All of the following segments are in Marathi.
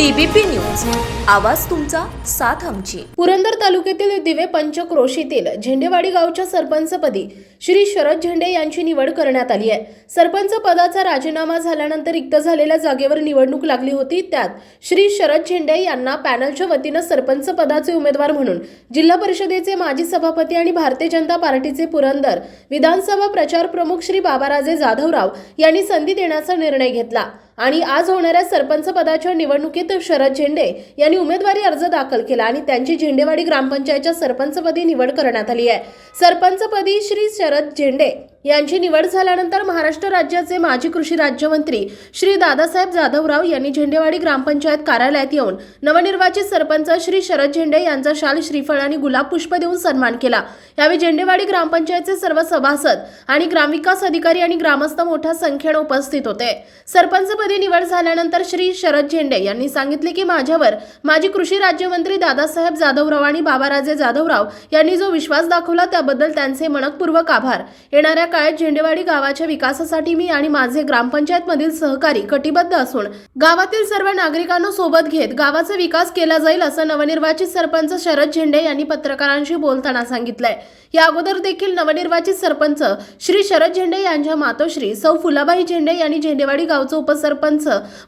TBP news. आवाज तुमचा साथ आमची. पुरंदर तालुक्यातील दिवे पंचक्रोशीतील झेंडेवाडी गावच्या सरपंचपदी श्री शरद झेंडे यांची निवड करण्यात आली आहे. सरपंच पदाचा राजीनामा झाल्यानंतर रिक्त झालेल्या जागेवर निवडणूक लागली होती. त्यात श्री शरद झेंडे यांना पॅनलच्या वतीनं सरपंच पदाचे उमेदवार म्हणून जिल्हा परिषदेचे माजी सभापती आणि भारतीय जनता पार्टीचे पुरंदर विधानसभा प्रचार प्रमुख श्री बाबाराजे जाधवराव यांनी संधी देण्याचा निर्णय घेतला. आणि आज होणाऱ्या सरपंच पदाच्या निवडणुकीत शरद झेंडे यांनी उमेदवारी अर्ज दाखल केला आणि त्यांची झेंडेवाडी ग्रामपंचायतच्या सरपंचपदी निवड करण्यात आली आहे. सरपंचपदी श्री शरद झेंडे यांची निवड झाल्यानंतर महाराष्ट्र राज्याचे माजी कृषी राज्यमंत्री श्री दादासाहेब जाधवराव यांनी झेंडेवाडी ग्रामपंचायत कार्यालयात येऊन नवनिर्वाचित सरपंच श्री शरद झेंडे यांचा शाल श्रीफळ आणि गुलाब पुष्प देऊन सन्मान केला. यावेळी झेंडेवाडी ग्रामपंचायतचे सर्व सभासद आणि ग्रामविकास अधिकारी आणि ग्रामस्थ मोठ्या संख्येने उपस्थित होते. सरपंचपदी निवड झाल्यानंतर श्री शरद झेंडे यांनी सांगितले की माझ्यावर माजी कृषी राज्यमंत्री दादासाहेब जाधवराव आणि बाबाराजे जाधवराव यांनी जो विश्वास दाखवला त्याबद्दल त्यांचे मनपूर्वक आभार. येणाऱ्या काळात झेंडेवाडी गावाच्या विकासासाठी मी आणि माझे ग्रामपंचायतमधील सहकारी कटिबद्ध असून गावातील सर्व नागरिकांना सोबत घेत गावाचा विकास केला जाईल असं नवनिर्वाचित सरपंच शरद झेंडे यांनी पत्रकारांशी बोलताना सांगितलंय. या अगोदर देखील नवनिर्वाचित सरपंच श्री शरद झेंडे यांच्या मातोश्री सौ फुलाबाई झेंडे यांनी झेंडेवाडी गावचं उपसरपंच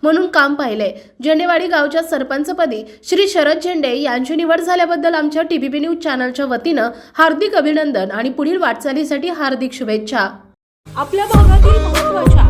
म्हणून काम पाहिले. झेंडेवाडी गावच्या सरपंचपदी श्री शरद झेंडे यांची निवड झाल्याबद्दल आमच्या टीबीपी न्यूज चॅनलच्या वतीनं हार्दिक अभिनंदन आणि पुढील वाटचालीसाठी हार्दिक शुभेच्छा. आपल्या भागातील महत्त्वाच्या